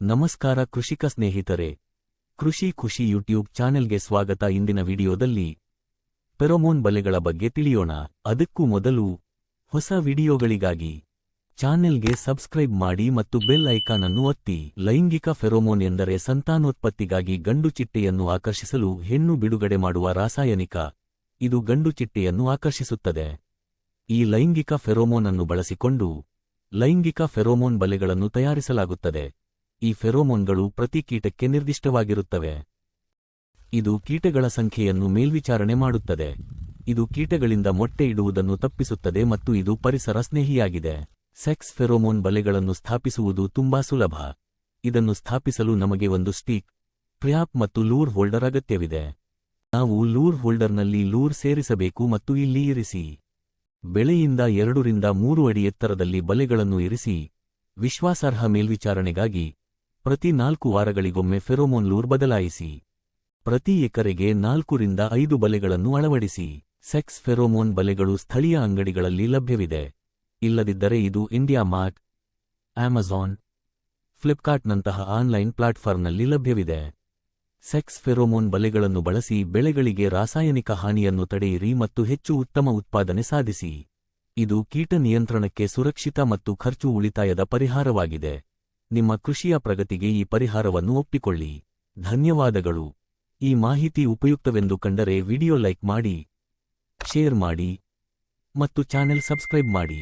ನಮಸ್ಕಾರ ಕೃಷಿಕ ಸ್ನೇಹಿತರೆ, ಕೃಷಿ ಖುಷಿ ಯೂಟ್ಯೂಬ್ ಚಾನೆಲ್ಗೆ ಸ್ವಾಗತ. ಇಂದಿನ ವಿಡಿಯೋದಲ್ಲಿ ಪೆರೋಮೋನ್ ಬಲೆಗಳ ಬಗ್ಗೆ ತಿಳಿಯೋಣ. ಅದಕ್ಕೂ ಮೊದಲು ಹೊಸ ವಿಡಿಯೋಗಳಿಗಾಗಿ ಚಾನೆಲ್ಗೆ ಸಬ್ಸ್ಕ್ರೈಬ್ ಮಾಡಿ ಮತ್ತು ಬೆಲ್ ಐಕಾನ್ ಅನ್ನು ಒತ್ತಿ. ಲೈಂಗಿಕ ಫೆರೋಮೋನ್ ಎಂದರೆ ಸಂತಾನೋತ್ಪತ್ತಿಗಾಗಿ ಗಂಡು ಚಿಟ್ಟೆಯನ್ನು ಆಕರ್ಷಿಸಲು ಹೆಣ್ಣು ಬಿಡುಗಡೆ ಮಾಡುವ ರಾಸಾಯನಿಕ. ಇದು ಗಂಡು ಚಿಟ್ಟೆಯನ್ನು ಆಕರ್ಷಿಸುತ್ತದೆ. ಈ ಲೈಂಗಿಕ ಫೆರೋಮೋನ್ ಅನ್ನು ಬಳಸಿಕೊಂಡು ಲೈಂಗಿಕ ಫೆರೋಮೋನ್ ಬಲೆಗಳನ್ನು ತಯಾರಿಸಲಾಗುತ್ತದೆ. ಈ ಫೆರೋಮೋನ್ಗಳು ಪ್ರತಿ ಕೀಟಕ್ಕೆ ನಿರ್ದಿಷ್ಟವಾಗಿರುತ್ತವೆ. ಇದು ಕೀಟಗಳ ಸಂಖ್ಯೆಯನ್ನು ಮೇಲ್ವಿಚಾರಣೆ ಮಾಡುತ್ತದೆ. ಇದು ಕೀಟಗಳಿಂದ ಮೊಟ್ಟೆ ಇಡುವುದನ್ನು ತಪ್ಪಿಸುತ್ತದೆ ಮತ್ತು ಇದು ಪರಿಸರ ಸ್ನೇಹಿಯಾಗಿದೆ. ಸೆಕ್ಸ್ ಫೆರೋಮೋನ್ ಬಲೆಗಳನ್ನು ಸ್ಥಾಪಿಸುವುದು ತುಂಬಾ ಸುಲಭ. ಇದನ್ನು ಸ್ಥಾಪಿಸಲು ನಮಗೆ ಒಂದು ಸ್ಟೀಕ್ ಪ್ರ್ಯಾಪ್ ಮತ್ತು ಲೂರ್ ಹೋಲ್ಡರ್ ಅಗತ್ಯವಿದೆ. ನಾವು ಲೂರ್ ಹೋಲ್ಡರ್ನಲ್ಲಿ ಲೂರ್ ಸೇರಿಸಬೇಕು ಮತ್ತು ಇಲ್ಲಿ ಇರಿಸಿ. ಬೆಳೆಯಿಂದ ಎರಡರಿಂದ ಮೂರು ಅಡಿ ಎತ್ತರದಲ್ಲಿ ಬಲೆಗಳನ್ನು ಇರಿಸಿ. ವಿಶ್ವಾಸಾರ್ಹ ಮೇಲ್ವಿಚಾರಣೆಗಾಗಿ ಪ್ರತಿ ನಾಲ್ಕು ವಾರಗಳಿಗೊಮ್ಮೆ ಫೆರೋಮೋನ್ ಲೂರ್ ಬದಲಾಯಿಸಿ. ಪ್ರತಿ ಎಕರೆಗೆ ನಾಲ್ಕರಿಂದ ಐದು ಬಲೆಗಳನ್ನು ಅಳವಡಿಸಿ. ಸೆಕ್ಸ್ ಫೆರೋಮೋನ್ ಬಲೆಗಳು ಸ್ಥಳೀಯ ಅಂಗಡಿಗಳಲ್ಲಿ ಲಭ್ಯವಿದೆ. ಇಲ್ಲದಿದ್ದರೆ ಇದು ಇಂಡಿಯಾ ಮಾರ್ಟ್, ಆಮೆಜಾನ್, ಫ್ಲಿಪ್ಕಾರ್ಟ್ನಂತಹ ಆನ್ಲೈನ್ ಪ್ಲಾಟ್ಫಾರ್ಮ್ನಲ್ಲಿ ಲಭ್ಯವಿದೆ. ಸೆಕ್ಸ್ ಫೆರೋಮೋನ್ ಬಲೆಗಳನ್ನು ಬಳಸಿ ಬೆಳೆಗಳಿಗೆ ರಾಸಾಯನಿಕ ಹಾನಿಯನ್ನು ತಡೆಯಿರಿ ಮತ್ತು ಹೆಚ್ಚು ಉತ್ತಮ ಉತ್ಪಾದನೆ ಸಾಧಿಸಿ. ಇದು ಕೀಟ ನಿಯಂತ್ರಣಕ್ಕೆ ಸುರಕ್ಷಿತ ಮತ್ತು ಖರ್ಚು ಉಳಿತಾಯದ ಪರಿಹಾರವಾಗಿದೆ. ನಿಮ್ಮ ಕೃಷಿಯ ಪ್ರಗತಿಗೆ ಈ ಪರಿಹಾರವನ್ನು ಒಪ್ಪಿಕೊಳ್ಳಿ. ಧನ್ಯವಾದಗಳು. ಈ ಮಾಹಿತಿ ಉಪಯುಕ್ತವೆಂದು ಕಂಡರೆ ವಿಡಿಯೋ ಲೈಕ್ ಮಾಡಿ, ಶೇರ್ ಮಾಡಿ ಮತ್ತು ಚಾನೆಲ್ ಸಬ್ಸ್ಕ್ರೈಬ್ ಮಾಡಿ.